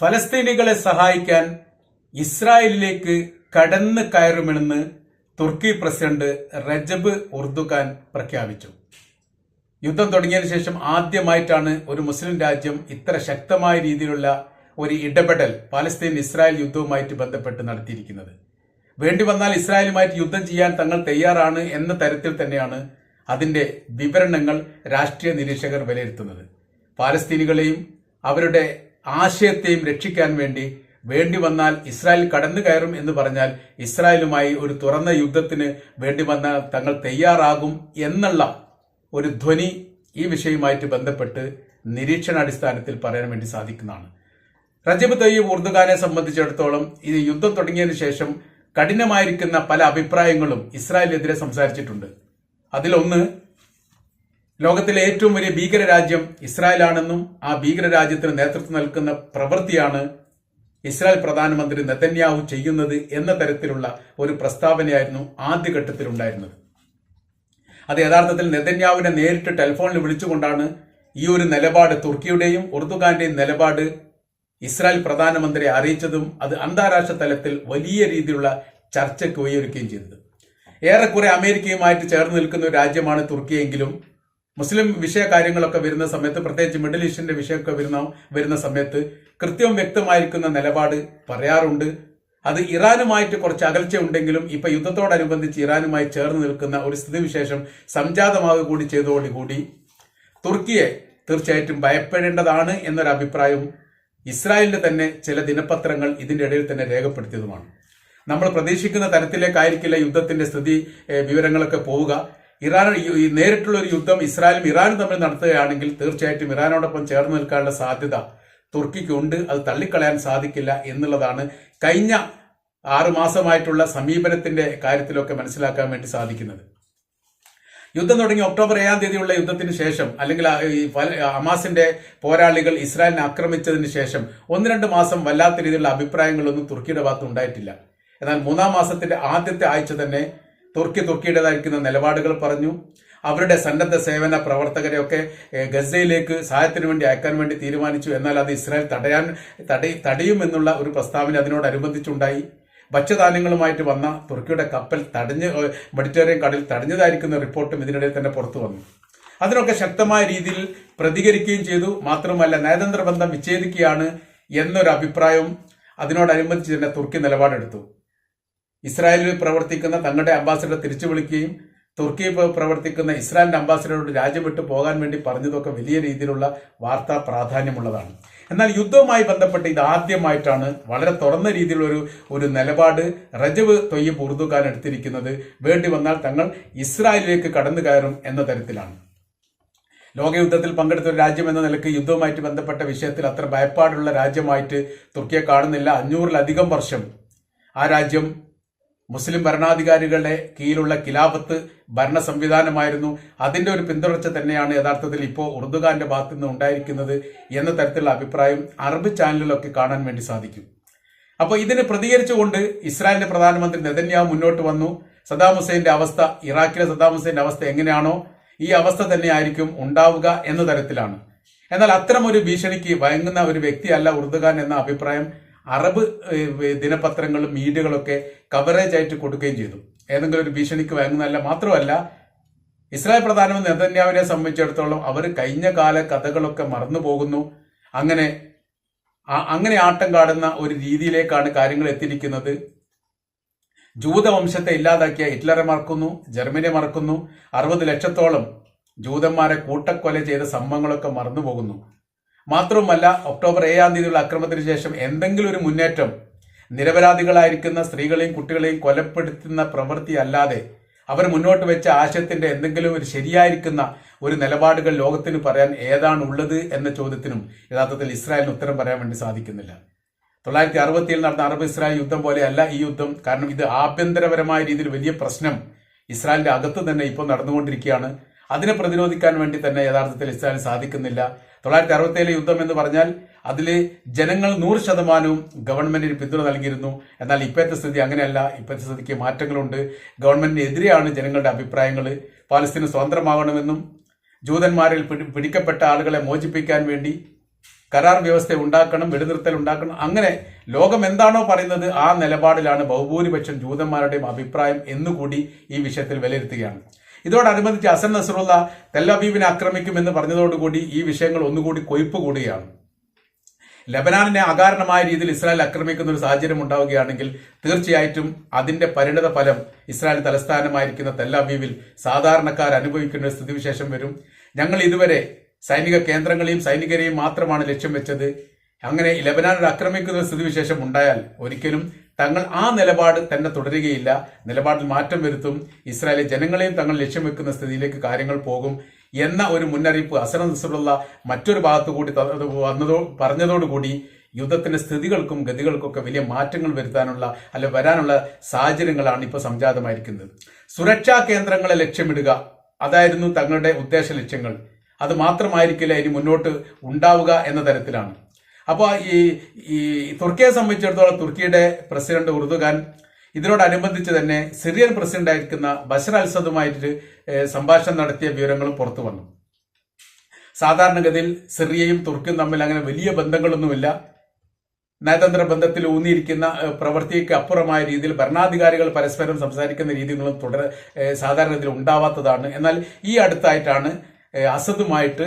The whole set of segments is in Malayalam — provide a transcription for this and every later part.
ഫലസ്തീനികളെ സഹായിക്കാൻ ഇസ്രായേലിലേക്ക് കടന്നു കയറുമെന്ന് തുർക്കി പ്രസിഡന്റ് റജബ് ഉർദുഖാൻ പ്രഖ്യാപിച്ചു. യുദ്ധം തുടങ്ങിയതിനു ശേഷം ആദ്യമായിട്ടാണ് ഒരു മുസ്ലിം രാജ്യം ഇത്ര ശക്തമായ രീതിയിലുള്ള ഒരു ഇടപെടൽ പാലസ്തീൻ ഇസ്രായേൽ യുദ്ധവുമായിട്ട് ബന്ധപ്പെട്ട് നടത്തിയിരിക്കുന്നത്. വേണ്ടി വന്നാൽ ഇസ്രായേലുമായിട്ട് യുദ്ധം ചെയ്യാൻ തങ്ങൾ തയ്യാറാണ് എന്ന തരത്തിൽ തന്നെയാണ് അതിന്റെ വിവരണങ്ങൾ രാഷ്ട്രീയ നിരീക്ഷകർ വിലയിരുത്തുന്നത്. പാലസ്തീനികളെയും അവരുടെ ആശയത്തെയും രക്ഷിക്കാൻ വേണ്ടി വേണ്ടി വന്നാൽ ഇസ്രായേൽ കടന്നു കയറും എന്ന് പറഞ്ഞാൽ ഇസ്രായേലുമായി ഒരു തുറന്ന യുദ്ധത്തിന് വേണ്ടി വന്നാൽ തങ്ങൾ തയ്യാറാകും എന്നുള്ള ഒരു ധ്വനി ഈ വിഷയവുമായിട്ട് ബന്ധപ്പെട്ട് നിരീക്ഷണാടിസ്ഥാനത്തിൽ പറയാൻ വേണ്ടി സാധിക്കുന്നതാണ്. റജബ് തയ്യബ് ഉർദുഖാനെ സംബന്ധിച്ചിടത്തോളം ഇത് യുദ്ധം തുടങ്ങിയതിനു ശേഷം കഠിനമായിരിക്കുന്ന പല അഭിപ്രായങ്ങളും ഇസ്രായേലിനെതിരെ സംസാരിച്ചിട്ടുണ്ട്. അതിലൊന്ന് ലോകത്തിലെ ഏറ്റവും വലിയ ഭീകരരാജ്യം ഇസ്രായേലാണെന്നും ആ ഭീകര രാജ്യത്തിന് നേതൃത്വം നൽകുന്ന പ്രവൃത്തിയാണ് ഇസ്രായേൽ പ്രധാനമന്ത്രി നെതന്യാഹു ചെയ്യുന്നത് എന്ന തരത്തിലുള്ള ഒരു പ്രസ്താവനയായിരുന്നു ആദ്യഘട്ടത്തിൽ ഉണ്ടായിരുന്നത് അത് യഥാർത്ഥത്തിൽ നെതന്യാവിനെ നേരിട്ട് ടെലിഫോണിൽ വിളിച്ചുകൊണ്ടാണ് ഈ ഒരു നിലപാട് തുർക്കിയുടെയും ഉർദുഖാന്റെയും നിലപാട് ഇസ്രായേൽ പ്രധാനമന്ത്രിയെ അറിയിച്ചതും അത് അന്താരാഷ്ട്ര തലത്തിൽ വലിയ രീതിയിലുള്ള ചർച്ചയ്ക്ക് വഴിയൊരുക്കുകയും ചെയ്തത്. ഏറെക്കുറെ അമേരിക്കയുമായിട്ട് ചേർന്ന് നിൽക്കുന്ന ഒരു രാജ്യമാണ് തുർക്കിയെങ്കിലും മുസ്ലിം വിഷയ കാര്യങ്ങളൊക്കെ വരുന്ന സമയത്ത് പ്രത്യേകിച്ച് മിഡിൽ ഈസ്റ്റിന്റെ വിഷയമൊക്കെ വരുന്ന വരുന്ന സമയത്ത് കൃത്യവും വ്യക്തമായിരിക്കുന്ന നിലപാട് പറയാറുണ്ട്. അത് ഇറാനുമായിട്ട് കുറച്ച് അകൽച്ച ഉണ്ടെങ്കിലും ഇപ്പൊ യുദ്ധത്തോടനുബന്ധിച്ച് ഇറാനുമായി ചേർന്ന് നിൽക്കുന്ന ഒരു സ്ഥിതിവിശേഷം സംജാതമാവുക കൂടി ചെയ്തതോടുകൂടി തുർക്കിയെ തീർച്ചയായിട്ടും ഭയപ്പെടേണ്ടതാണ് എന്നൊരു അഭിപ്രായം ഇസ്രായേലിന്റെ തന്നെ ചില ദിനപത്രങ്ങൾ ഇതിന്റെ ഇടയിൽ തന്നെ രേഖപ്പെടുത്തിയതുമാണ്. നമ്മൾ പ്രതീക്ഷിക്കുന്ന തരത്തിലേക്കായിരിക്കില്ല യുദ്ധത്തിന്റെ സ്ഥിതി വിവരങ്ങളൊക്കെ പോവുക. ഇറാൻ നേരിട്ടുള്ള ഒരു യുദ്ധം ഇസ്രായേലും ഇറാനും തമ്മിൽ നടത്തുകയാണെങ്കിൽ തീർച്ചയായിട്ടും ഇറാനോടൊപ്പം ചേർന്ന് നിൽക്കാനുള്ള സാധ്യത തുർക്കിക്കുണ്ട്. അത് തള്ളിക്കളയാൻ സാധിക്കില്ല എന്നുള്ളതാണ് കഴിഞ്ഞ ആറു മാസമായിട്ടുള്ള സമീപനത്തിന്റെ കാര്യത്തിലൊക്കെ മനസ്സിലാക്കാൻ വേണ്ടി സാധിക്കുന്നത്. യുദ്ധം തുടങ്ങി ഒക്ടോബർ ഏഴാം തീയതിയുള്ള യുദ്ധത്തിന് ശേഷം അല്ലെങ്കിൽ അമാസിന്റെ പോരാളികൾ ഇസ്രായേലിനെ ആക്രമിച്ചതിന് ശേഷം ഒന്ന് രണ്ട് മാസം വല്ലാത്ത രീതിയിലുള്ള അഭിപ്രായങ്ങളൊന്നും തുർക്കിയുടെ ഭാഗത്ത് ഉണ്ടായിട്ടില്ല. എന്നാൽ മൂന്നാം മാസത്തിന്റെ ആദ്യത്തെ ആഴ്ച തന്നെ തുർക്കി തുർക്കിയുടേതായിരിക്കുന്ന നിലപാടുകൾ പറഞ്ഞു. അവരുടെ സന്നദ്ധ സേവന പ്രവർത്തകരെയൊക്കെ ഗസയിലേക്ക് സഹായത്തിന് വേണ്ടി അയക്കാൻ വേണ്ടി തീരുമാനിച്ചു. എന്നാൽ അത് ഇസ്രായേൽ തടയാൻ തടയി തടയുമെന്നുള്ള ഒരു പ്രസ്താവന അതിനോടനുബന്ധിച്ചുണ്ടായി ഭക്ഷ്യധാന്യങ്ങളുമായിട്ട് വന്ന തുർക്കിയുടെ കപ്പൽ തടഞ്ഞ് മെഡിറ്ററേനിയൻ കടലിൽ തടഞ്ഞതായിരിക്കുന്ന റിപ്പോർട്ടും ഇതിനിടയിൽ തന്നെ പുറത്തു വന്നു. അതിനൊക്കെ ശക്തമായ രീതിയിൽ പ്രതികരിക്കുകയും ചെയ്തു. മാത്രമല്ല നയതന്ത്ര ബന്ധം വിച്ഛേദിക്കുകയാണ് എന്നൊരു അഭിപ്രായം അതിനോടനുബന്ധിച്ച് തന്നെ തുർക്കി നിലപാടെടുത്തു. ഇസ്രായേലിൽ പ്രവർത്തിക്കുന്ന തങ്ങളുടെ അംബാസിഡർ തിരിച്ചു വിളിക്കുകയും തുർക്കിയിൽ പ്രവർത്തിക്കുന്ന ഇസ്രായേലിന്റെ അംബാസിഡറോട് രാജ്യം വിട്ടു പോകാൻ വേണ്ടി പറഞ്ഞതൊക്കെ വലിയ രീതിയിലുള്ള വാർത്താ പ്രാധാന്യമുള്ളതാണ്. എന്നാൽ യുദ്ധവുമായി ബന്ധപ്പെട്ട് ഇത് ആദ്യമായിട്ടാണ് വളരെ തുറന്ന രീതിയിലുള്ള ഒരു ഒരു നിലപാട് റജബ് തൊയ്യബ് ഉറുദുഖാൻ എടുത്തിരിക്കുന്നത്. വേണ്ടി വന്നാൽ തങ്ങൾ ഇസ്രായേലിലേക്ക് കടന്നു കയറും എന്ന തരത്തിലാണ്. ലോകയുദ്ധത്തിൽ പങ്കെടുത്ത ഒരു രാജ്യം എന്ന നിലയ്ക്ക് യുദ്ധവുമായിട്ട് ബന്ധപ്പെട്ട വിഷയത്തിൽ അത്ര ഭയപ്പാടുള്ള രാജ്യമായിട്ട് തുർക്കിയെ കാണുന്നില്ല. അഞ്ഞൂറിലധികം വർഷം ആ രാജ്യം മുസ്ലിം ഭരണാധികാരികളുടെ കീഴിലുള്ള ഖിലാഫത്ത് ഭരണ സംവിധാനമായിരുന്നു. അതിന്റെ ഒരു പിന്തുടർച്ച തന്നെയാണ് യഥാർത്ഥത്തിൽ ഇപ്പോൾ ഉറുദുഖാന്റെ ഭാഗത്തു നിന്ന് ഉണ്ടായിരിക്കുന്നത് എന്ന തരത്തിലുള്ള അഭിപ്രായം അറബ് ചാനലിലൊക്കെ കാണാൻ വേണ്ടി സാധിക്കും. അപ്പോൾ ഇതിന് പ്രതികരിച്ചുകൊണ്ട് ഇസ്രായേലിന്റെ പ്രധാനമന്ത്രി നെതന്യാഹു മുന്നോട്ട് വന്നു. സദാം ഹുസൈന്റെ അവസ്ഥ ഇറാഖിലെ സദാം ഹുസൈന്റെ അവസ്ഥ എങ്ങനെയാണോ ഈ അവസ്ഥ തന്നെയായിരിക്കും ഉണ്ടാവുക എന്ന തരത്തിലാണ്. എന്നാൽ അത്തരം ഒരു ഭീഷണിക്ക് വഴങ്ങുന്ന ഒരു വ്യക്തിയല്ല ഉറുദുഖാൻ എന്ന അഭിപ്രായം അറബ് ദിനപത്രങ്ങളും മീഡിയകളൊക്കെ കവറേജ് ആയിട്ട് കൊടുക്കുകയും ചെയ്തു. ഏതെങ്കിലും ഒരു ഭീഷണിക്ക് വഴങ്ങുന്നതല്ല മാത്രമല്ല ഇസ്രായേൽ പ്രധാനമന്ത്രി നെതന്യാവിനെ സംബന്ധിച്ചിടത്തോളം അവർ കഴിഞ്ഞ കാല കഥകളൊക്കെ മറന്നു പോകുന്നു. അങ്ങനെ അങ്ങനെ ആട്ടം കാടുന്ന ഒരു രീതിയിലേക്കാണ് കാര്യങ്ങൾ എത്തിയിരിക്കുന്നത്. ജൂതവംശത്തെ ഇല്ലാതാക്കിയ ഹിറ്റ്ലറെ മറക്കുന്നു ജർമ്മനിയെ മറക്കുന്നു. അറുപത് ലക്ഷത്തോളം ജൂതന്മാരെ കൂട്ടക്കൊല ചെയ്ത സംഭവങ്ങളൊക്കെ മറന്നുപോകുന്നു മാത്രവുമല്ല ഒക്ടോബർ ഏഴാം തീയതിയുള്ള അക്രമത്തിന് ശേഷം എന്തെങ്കിലും ഒരു മുന്നേറ്റം നിരപരാധികളായിരിക്കുന്ന സ്ത്രീകളെയും കുട്ടികളെയും കൊലപ്പെടുത്തുന്ന പ്രവൃത്തി അല്ലാതെ അവർ മുന്നോട്ട് വെച്ച ആശയത്തിന്റെ എന്തെങ്കിലും ഒരു ശരിയായിരിക്കുന്ന ഒരു നിലപാടുകൾ ലോകത്തിന് പറയാൻ ഏതാണ് ഉള്ളത് എന്ന ചോദ്യത്തിനും യഥാർത്ഥത്തിൽ ഇസ്രായേലിന് ഉത്തരം പറയാൻ വേണ്ടി സാധിക്കുന്നില്ല. തൊള്ളായിരത്തി അറുപത്തിയേഴിൽ നടന്ന അറബ് ഇസ്രായേൽ യുദ്ധം പോലെയല്ല ഈ യുദ്ധം. കാരണം ഇത് ആഭ്യന്തരപരമായ രീതിയിൽ വലിയ പ്രശ്നം ഇസ്രായേലിന്റെ അകത്ത് തന്നെ ഇപ്പോൾ നടന്നുകൊണ്ടിരിക്കുകയാണ്. അതിനെ പ്രതിരോധിക്കാൻ വേണ്ടി തന്നെ യഥാർത്ഥത്തിൽ ഇസ്രായേൽ സാധിക്കുന്നില്ല. തൊള്ളായിരത്തി അറുപത്തേഴിലെ യുദ്ധം എന്ന് പറഞ്ഞാൽ അതിൽ ജനങ്ങൾ നൂറ് ശതമാനവും ഗവൺമെന്റിന് പിന്തുണ നൽകിയിരുന്നു. എന്നാൽ ഇപ്പോഴത്തെ സ്ഥിതി അങ്ങനെയല്ല. ഇപ്പോഴത്തെ സ്ഥിതിക്ക് മാറ്റങ്ങളുണ്ട്. ഗവൺമെന്റിനെതിരെയാണ് ജനങ്ങളുടെ അഭിപ്രായങ്ങൾ പാലസ്തീന് സ്വതന്ത്രമാകണമെന്നും ജൂതന്മാരിൽ പിടി- പിടിക്കപ്പെട്ട ആളുകളെ മോചിപ്പിക്കാൻ വേണ്ടി കരാർ വ്യവസ്ഥ ഉണ്ടാക്കണം വെടിനിർത്തൽ ഉണ്ടാക്കണം. അങ്ങനെ ലോകം എന്താണോ പറയുന്നത് ആ നിലപാടിലാണ് ബഹുഭൂരിപക്ഷം ജൂതന്മാരുടെയും അഭിപ്രായം എന്നുകൂടി ഈ വിഷയത്തിൽ വിലയിരുത്തുകയാണ്. ഇതോടനുബന്ധിച്ച് അസൻ നസറുള്ള തെല്ലബീബിനെ ആക്രമിക്കുമെന്ന് പറഞ്ഞതോടുകൂടി ഈ വിഷയങ്ങൾ ഒന്നുകൂടി കൊയ്പ്പ് കൂടുകയാണ്. ലബനാനിനെ അകാരണമായ രീതിയിൽ ഇസ്രായേൽ ആക്രമിക്കുന്ന ഒരു സാഹചര്യം ഉണ്ടാവുകയാണെങ്കിൽ തീർച്ചയായിട്ടും അതിന്റെ പരിണത ഫലം ഇസ്രായേൽ തലസ്ഥാനമായിരിക്കുന്ന തെല്ലബീബിൽ സാധാരണക്കാർ അനുഭവിക്കുന്ന ഒരു സ്ഥിതിവിശേഷം വരും. ഞങ്ങൾ ഇതുവരെ സൈനിക കേന്ദ്രങ്ങളെയും സൈനികരെയും മാത്രമാണ് ലക്ഷ്യം വെച്ചത്. അങ്ങനെ ലബനാനിൽ ആക്രമിക്കുന്ന സ്ഥിതിവിശേഷം ഉണ്ടായാൽ ഒരിക്കലും തങ്ങൾ ആ നിലപാട് തന്നെ തുടരുകയില്ല. നിലപാടിൽ മാറ്റം വരുത്തും. ഇസ്രായേലി ജനങ്ങളെയും തങ്ങൾ ലക്ഷ്യം വെക്കുന്ന സ്ഥിതിയിലേക്ക് കാര്യങ്ങൾ പോകും എന്ന ഒരു മുന്നറിയിപ്പ് അസന നസറുള്ള മറ്റൊരു ഭാഗത്തു കൂടി വന്നതോ പറഞ്ഞതോടുകൂടി യുദ്ധത്തിന്റെ സ്ഥിതികൾക്കും ഗതികൾക്കൊക്കെ വലിയ മാറ്റങ്ങൾ വരുത്താനുള്ള അല്ലെ വരാനുള്ള സാഹചര്യങ്ങളാണ് ഇപ്പോൾ സംജാതമായിരിക്കുന്നത്. സുരക്ഷാ കേന്ദ്രങ്ങളെ ലക്ഷ്യമിടുക അതായിരുന്നു തങ്ങളുടെ ഉദ്ദേശ ലക്ഷ്യങ്ങൾ. അത് മാത്രമായിരിക്കില്ല ഇനി മുന്നോട്ട് ഉണ്ടാവുക എന്ന തരത്തിലാണ്. അപ്പോൾ ഈ ഈ തുർക്കിയെ സംബന്ധിച്ചിടത്തോളം തുർക്കിയുടെ പ്രസിഡന്റ് ഉറുദുഖാൻ ഇതിനോടനുബന്ധിച്ച് തന്നെ സിറിയൻ പ്രസിഡന്റ് ആയിരിക്കുന്ന ബഷർ അൽസദുമായിട്ട് സംഭാഷണം നടത്തിയ വിവരങ്ങളും പുറത്തു വന്നു. സാധാരണഗതിയിൽ സിറിയയും തുർക്കിയും തമ്മിൽ അങ്ങനെ വലിയ ബന്ധങ്ങളൊന്നുമില്ല. നയതന്ത്ര ബന്ധത്തിൽ ഊന്നിയിരിക്കുന്ന പ്രവൃത്തിക്ക് അപ്പുറമായ രീതിയിൽ ഭരണാധികാരികൾ പരസ്പരം സംസാരിക്കുന്ന രീതികളും തുടർ സാധാരണഗതിയിൽ ഉണ്ടാവാത്തതാണ്. എന്നാൽ ഈ അടുത്തായിട്ടാണ് അസദുമായിട്ട്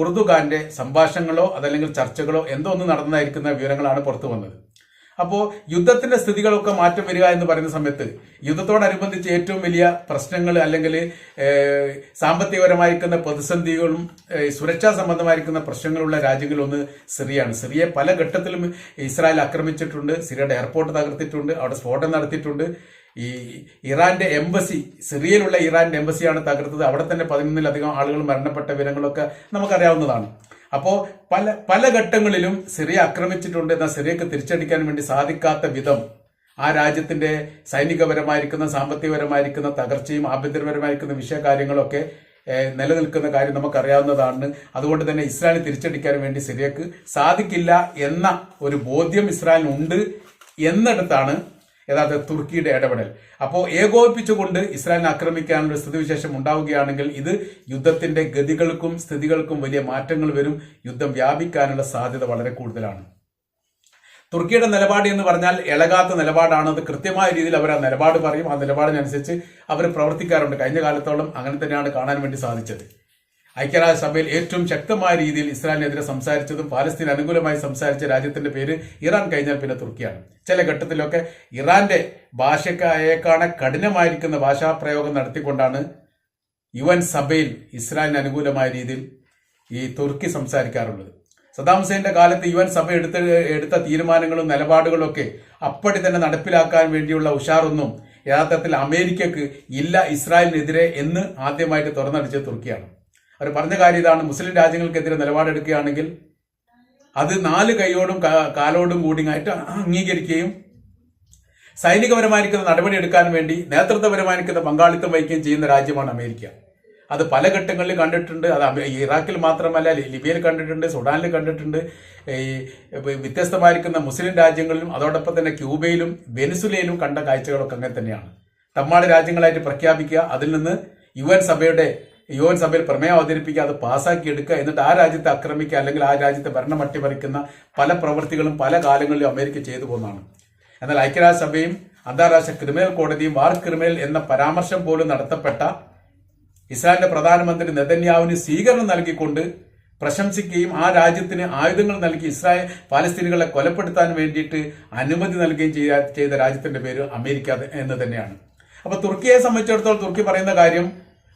ഉറുദുഖാന്റെ സംഭാഷണങ്ങളോ അതല്ലെങ്കിൽ ചർച്ചകളോ എന്തോ ഒന്ന് നടന്നതായിരിക്കുന്ന വിവരങ്ങളാണ് പുറത്തു വന്നത്. അപ്പോൾ യുദ്ധത്തിന്റെ സ്ഥിതികളൊക്കെ മാറ്റം വരിക എന്ന് പറയുന്ന സമയത്ത് യുദ്ധത്തോടനുബന്ധിച്ച് ഏറ്റവും വലിയ പ്രശ്നങ്ങൾ അല്ലെങ്കിൽ സാമ്പത്തികപരമായിരിക്കുന്ന പ്രതിസന്ധികളും സുരക്ഷാ സംബന്ധമായിരിക്കുന്ന പ്രശ്നങ്ങളുള്ള രാജ്യങ്ങളൊന്ന് സിറിയാണ് സിറിയ പല ഘട്ടത്തിലും ഇസ്രായേൽ ആക്രമിച്ചിട്ടുണ്ട് സിറിയയുടെ എയർപോർട്ട് തകർത്തിട്ടുണ്ട് അവിടെ സ്ഫോടനം നടത്തിയിട്ടുണ്ട്. ഈ ഇറാന്റെ എംബസി സിറിയയിലുള്ള ഇറാന്റെ എംബസിയാണ് തകർത്തത്. അവിടെ തന്നെ പതിനൊന്നിലധികം ആളുകൾ മരണപ്പെട്ട വിവരങ്ങളൊക്കെ നമുക്കറിയാവുന്നതാണ്. അപ്പോൾ പല പല ഘട്ടങ്ങളിലും സിറിയ ആക്രമിച്ചിട്ടുണ്ട് എന്നാൽ സിറിയക്ക് തിരിച്ചടിക്കാൻ വേണ്ടി സാധിക്കാത്ത വിധം ആ രാജ്യത്തിന്റെ സൈനികപരമായിരിക്കുന്ന സാമ്പത്തികപരമായിരിക്കുന്ന തകർച്ചയും ആഭ്യന്തരപരമായിരിക്കുന്ന വിഷയ കാര്യങ്ങളൊക്കെ നിലനിൽക്കുന്ന കാര്യം നമുക്കറിയാവുന്നതാണ്. അതുകൊണ്ട് തന്നെ ഇസ്രായേൽ തിരിച്ചടിക്കാൻ വേണ്ടി സിറിയക്ക് സാധിക്കില്ല എന്ന ഒരു ബോധ്യം ഇസ്രായേലിനുണ്ട്. എന്നിടത്താണ് യഥാർത്ഥ തുർക്കിയുടെ ഇടപെടൽ. അപ്പോൾ ഏകോപിപ്പിച്ചുകൊണ്ട് ഇസ്രായേലിനെ ആക്രമിക്കാനുള്ള സ്ഥിതിവിശേഷം ഉണ്ടാവുകയാണെങ്കിൽ ഇത് യുദ്ധത്തിന്റെ ഗതികൾക്കും സ്ഥിതികൾക്കും വലിയ മാറ്റങ്ങൾ വരും. യുദ്ധം വ്യാപിക്കാനുള്ള സാധ്യത വളരെ കൂടുതലാണ്. തുർക്കിയുടെ നിലപാട് എന്ന് പറഞ്ഞാൽ ഇളകാത്ത നിലപാടാണ്. അത് കൃത്യമായ രീതിയിൽ അവർ ആ നിലപാട് പറയും. ആ നിലപാടിനനുസരിച്ച് അവർ പ്രവർത്തിക്കാറുണ്ട്. കഴിഞ്ഞ കാലത്തോളം അങ്ങനെ തന്നെയാണ് കാണാൻ വേണ്ടി സാധിച്ചത്. ഐക്യരാഷ്ട്രസഭയിൽ ഏറ്റവും ശക്തമായ രീതിയിൽ ഇസ്രായേലിനെതിരെ സംസാരിച്ചതും പാലസ്തീൻ അനുകൂലമായി സംസാരിച്ച രാജ്യത്തിന്റെ പേര് ഇറാൻ കഴിഞ്ഞാൽ പിന്നെ തുർക്കിയാണ്. ചില ഘട്ടത്തിലൊക്കെ ഇറാന്റെ ഭാഷക്കായേക്കാണ് കഠിനമായിരിക്കുന്ന ഭാഷാപ്രയോഗം നടത്തിക്കൊണ്ടാണ് യു എൻ സഭയിൽ ഇസ്രായേലിന് അനുകൂലമായ രീതിയിൽ ഈ തുർക്കി സംസാരിക്കാറുള്ളത്. സദാം ഹുസൈന്റെ കാലത്ത് യു എൻ സഭ എടുത്ത എടുത്ത തീരുമാനങ്ങളും നിലപാടുകളും ഒക്കെ അപ്പടി തന്നെ നടപ്പിലാക്കാൻ വേണ്ടിയുള്ള ഉഷാറൊന്നും യഥാർത്ഥത്തിൽ അമേരിക്കക്ക് ഇല്ല ഇസ്രായേലിനെതിരെ എന്ന് ആദ്യമായിട്ട് തുറന്നടിച്ച തുർക്കിയാണ്. അവർ പറഞ്ഞ കാര്യം ഇതാണ്. മുസ്ലിം രാജ്യങ്ങൾക്കെതിരെ നിലപാടെടുക്കുകയാണെങ്കിൽ അത് നാല് കൈയോടും കാലോടും കൂടിയായിട്ട് അംഗീകരിക്കുകയും സൈനികപരമായിരിക്കുന്ന നടപടി എടുക്കാൻ വേണ്ടി നേതൃത്വപരമായിരിക്കുന്ന പങ്കാളിത്തം വഹിക്കുകയും ചെയ്യുന്ന രാജ്യമാണ് അമേരിക്ക. അത് പല ഘട്ടങ്ങളിൽ കണ്ടിട്ടുണ്ട്. അത് ഇറാഖിൽ മാത്രമല്ല ലിബിയയിൽ കണ്ടിട്ടുണ്ട് സുഡാനിൽ കണ്ടിട്ടുണ്ട്. ഈ വ്യത്യസ്തമായിരിക്കുന്ന മുസ്ലിം രാജ്യങ്ങളിലും അതോടൊപ്പം തന്നെ ക്യൂബയിലും വെനിസുലയിലും കണ്ട കാഴ്ചകളൊക്കെ അങ്ങനെ തന്നെയാണ്. തമ്മാട് രാജ്യങ്ങളായിട്ട് പ്രഖ്യാപിക്കുക. അതിൽ നിന്ന് യു സഭയുടെ യു എൻ സഭയിൽ പ്രമേയം അവതരിപ്പിക്കുക അത് പാസ്സാക്കി എടുക്കുക എന്നിട്ട് ആ രാജ്യത്തെ ആക്രമിക്കുക അല്ലെങ്കിൽ ആ രാജ്യത്തെ ഭരണം അട്ടിമറിക്കുന്ന പല പ്രവൃത്തികളും പല കാലങ്ങളിലും അമേരിക്ക ചെയ്തു പോകുന്നതാണ്. എന്നാൽ ഐക്യരാഷ്ട്രസഭയും അന്താരാഷ്ട്ര ക്രിമിനൽ കോടതിയും വാർ ക്രിമിനൽ എന്ന പരാമർശം പോലും നടത്തപ്പെട്ട ഇസ്രായേലിന്റെ പ്രധാനമന്ത്രി നെതന്യാവിന് സ്വീകരണം നൽകിക്കൊണ്ട് പ്രശംസിക്കുകയും ആ രാജ്യത്തിന് ആയുധങ്ങൾ നൽകി ഇസ്രായേൽ പാലസ്തീനുകളെ കൊലപ്പെടുത്താൻ വേണ്ടിയിട്ട് അനുമതി നൽകുകയും ചെയ്ത ചെയ്ത രാജ്യത്തിന്റെ പേര് അമേരിക്ക എന്ന് തന്നെയാണ്. അപ്പൊ തുർക്കിയെ സംബന്ധിച്ചിടത്തോളം തുർക്കി പറയുന്ന കാര്യം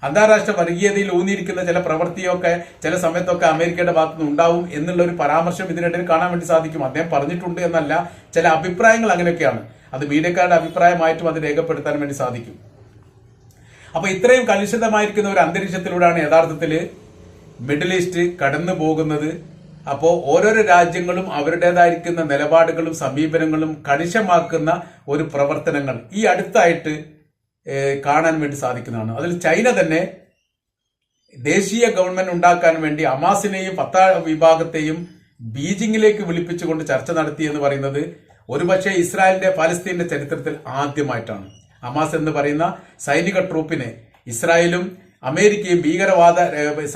അന്താരാഷ്ട്ര വർഗീയതയിൽ ഊന്നിയിരിക്കുന്ന ചില പ്രവൃത്തിയൊക്കെ ചില സമയത്തൊക്കെ അമേരിക്കയുടെ ഭാഗത്തുനിന്ന് ഉണ്ടാവും എന്നുള്ള ഒരു പരാമർശം ഇതിനിടയിൽ കാണാൻ വേണ്ടി സാധിക്കും. അദ്ദേഹം പറഞ്ഞിട്ടുണ്ട് എന്നല്ല ചില അഭിപ്രായങ്ങൾ അങ്ങനെയൊക്കെയാണ്. അത് മീഡിയക്കാരുടെ അഭിപ്രായമായിട്ടും അത് രേഖപ്പെടുത്താൻ വേണ്ടി സാധിക്കും. അപ്പൊ ഇത്രയും കലുഷിതമായിരിക്കുന്ന ഒരു അന്തരീക്ഷത്തിലൂടെയാണ് യഥാർത്ഥത്തിൽ മിഡിൽ ഈസ്റ്റ് കടന്നു പോകുന്നത്. അപ്പോൾ ഓരോരോ രാജ്യങ്ങളും അവരുടേതായിരിക്കുന്ന നിലപാടുകളും സമീപനങ്ങളും കണിശമാക്കുന്ന ഒരു പ്രവർത്തനങ്ങൾ. ഈ അടുത്തായിട്ട് കാണാൻ വേണ്ടി സാധിക്കുന്നതാണ്. അതിൽ ചൈന തന്നെ ദേശീയ ഗവൺമെന്റ് ഉണ്ടാക്കാൻ വേണ്ടി അമാസിനെയും പത്താ വിഭാഗത്തെയും ബീജിംഗിലേക്ക് വിളിപ്പിച്ചുകൊണ്ട് ചർച്ച നടത്തി എന്ന് പറയുന്നത് ഒരുപക്ഷെ ഇസ്രായേലിന്റെ പാലസ്തീന്റെ ചരിത്രത്തിൽ ആദ്യമായിട്ടാണ്. അമാസ് എന്ന് പറയുന്ന സൈനിക ട്രൂപ്പിനെ ഇസ്രായേലും അമേരിക്കയും ഭീകരവാദ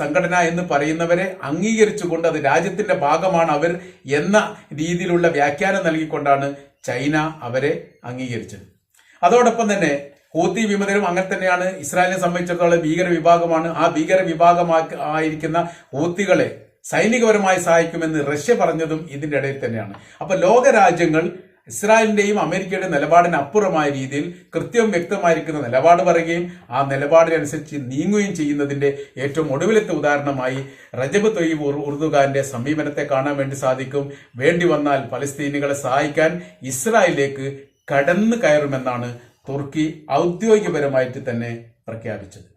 സംഘടന എന്ന് പറയുന്നവരെ അംഗീകരിച്ചുകൊണ്ട് അത് രാജ്യത്തിന്റെ ഭാഗമാണ് അവർ എന്ന രീതിയിലുള്ള വ്യാഖ്യാനം നൽകിക്കൊണ്ടാണ് ചൈന അവരെ അംഗീകരിച്ചത്. അതോടൊപ്പം തന്നെ ഹൂത്തി വിമതരും അങ്ങനെ തന്നെയാണ്. ഇസ്രായേലിനെ സംബന്ധിച്ചിടത്തോളം ഭീകര വിഭാഗമാണ്. ആ ഭീകര വിഭാഗമായിരിക്കുന്ന ഹൂത്തികളെ സൈനികപരമായി സഹായിക്കുമെന്ന് റഷ്യ പറഞ്ഞതും ഇതിന്റെ ഇടയിൽ തന്നെയാണ്. അപ്പൊ ലോക രാജ്യങ്ങൾ ഇസ്രായേലിന്റെയും അമേരിക്കയുടെയും നിലപാടിന് അപ്പുറമായ രീതിയിൽ കൃത്യവും വ്യക്തമായിരിക്കുന്ന നിലപാട് പറയുകയും ആ നിലപാടിനനുസരിച്ച് നീങ്ങുകയും ചെയ്യുന്നതിന്റെ ഏറ്റവും ഒടുവിലത്തെ ഉദാഹരണമായി റജബ് തൊയ്യബ് ഉറുദുഖാന്റെ സമീപനത്തെ കാണാൻ വേണ്ടി സാധിക്കും. വേണ്ടി വന്നാൽ പലസ്തീനികളെ സഹായിക്കാൻ ഇസ്രായേലിലേക്ക് കടന്നു കയറുമെന്നാണ് തുർക്കി ഔദ്യോഗികപരമായിട്ട് തന്നെ പ്രഖ്യാപിച്ചത്.